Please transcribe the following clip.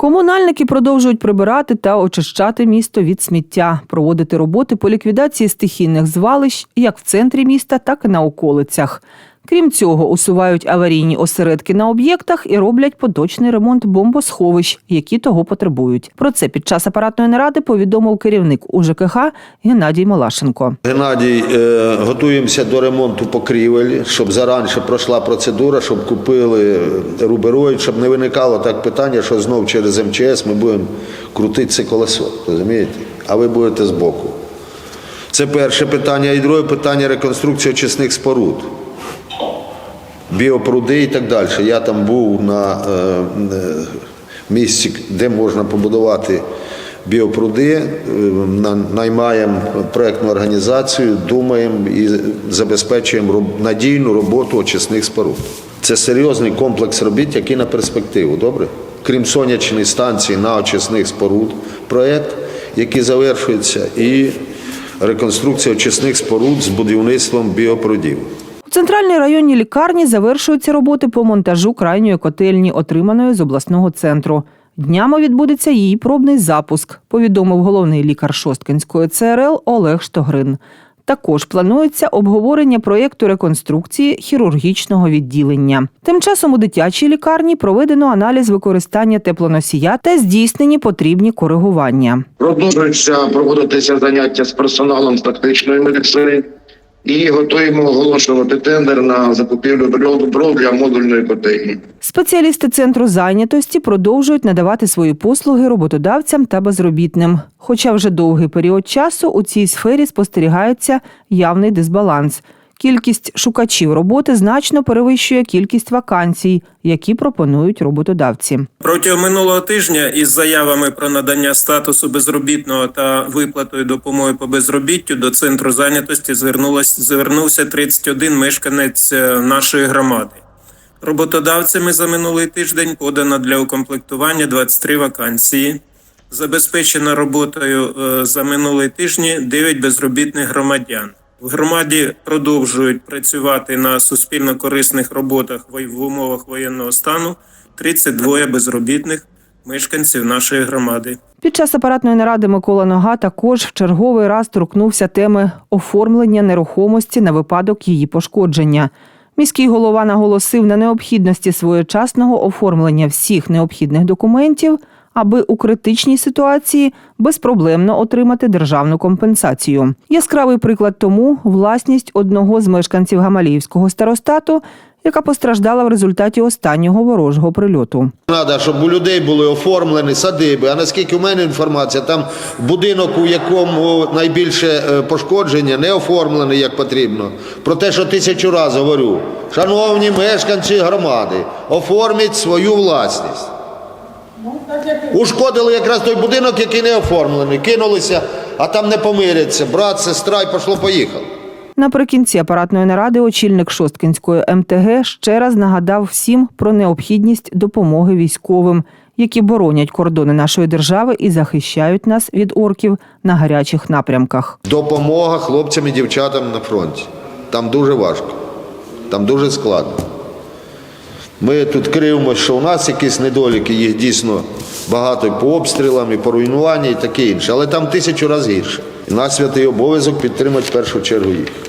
Комунальники продовжують прибирати та очищати місто від сміття, проводити роботи по ліквідації стихійних звалищ як в центрі міста, так і на околицях. Крім цього, усувають аварійні осередки на об'єктах і роблять поточний ремонт бомбосховищ, які того потребують. Про це під час апаратної наради повідомив керівник УЖКХ Геннадій Малашенко. Геннадій, е, готуємося до ремонту покрівель, щоб зараніше пройшла процедура, щоб купили рубероїд, щоб не виникало так питання, що знов через МЧС ми будемо крутити це колесо. Розумієте? А ви будете збоку. Це перше питання. І друге питання реконструкція очисних споруд. Біопруди і так далі. Я там був на е, е, місці, де можна побудувати біопруди, е, на- наймаємо проєктну організацію, думаємо і забезпечуємо надійну роботу очисних споруд. Це серйозний комплекс робіт, який на перспективу, добре? Крім сонячної станції на очисних споруд, проєкт, який завершується, і реконструкція очисних споруд з будівництвом біопрудів. У центральній районній лікарні завершуються роботи по монтажу крайньої котельні, отриманої з обласного центру. Днями відбудеться її пробний запуск, повідомив головний лікар Шосткинської ЦРЛ Олег Штогрин. Також планується обговорення проєкту реконструкції хірургічного відділення. Тим часом у дитячій лікарні проведено аналіз використання теплоносія та здійснені потрібні коригування. Продовжуються проводитися заняття з персоналом з тактичної медицини і готуємо оголошувати тендер на закупівлю дров для модульної котельні. Спеціалісти центру зайнятості продовжують надавати свої послуги роботодавцям та безробітним. Хоча вже довгий період часу у цій сфері спостерігається явний дисбаланс. Кількість шукачів роботи значно перевищує кількість вакансій, які пропонують роботодавці. Протягом минулого тижня із заявами про надання статусу безробітного та виплатою допомоги по безробіттю до центру зайнятості звернулось звернувся 31 мешканець е, нашої громади. Роботодавцями за минулий тиждень подано для укомплектування 23 вакансії. Забезпечено роботою е, за минулий тижні 9 безробітних громадян. В громаді продовжують працювати на суспільно корисних роботах в умовах воєнного стану 32 безробітних мешканців нашої громади. Під час апаратної наради Микола Нога також в черговий раз торкнувся теми оформлення нерухомості на випадок її пошкодження. Міський голова наголосив на необхідності своєчасного оформлення всіх необхідних документів, аби у критичній ситуації безпроблемно отримати державну компенсацію. Яскравий приклад тому власність одного з мешканців Гамаліївського старостату, яка постраждала в результаті останнього ворожого прильоту. Треба, щоб у людей були оформлені садиби. А наскільки у мене інформація, там будинок, у якому найбільше е, пошкодження, не оформлений як потрібно. Про те, що тисячу разів говорю. Шановні мешканці громади, оформіть свою власність. Ушкодили якраз той будинок, який не оформлений. Кинулися, а там не помиряться. Брат, сестра і пошло-поїхало. Наприкінці апаратної наради очільник Шосткинської МТГ ще раз нагадав всім про необхідність допомоги військовим, які боронять кордони нашої держави і захищають нас від орків на гарячих напрямках. Допомога хлопцям і дівчатам на фронті. Там дуже важко, там дуже складно. Ми тут кривимося, що у нас якісь недоліки, їх дійсно багато по обстрілам, і по руйнуванню, і таке інше. Але там тисячу разів гірше. І наш святий обов'язок підтримати в першу чергу їх.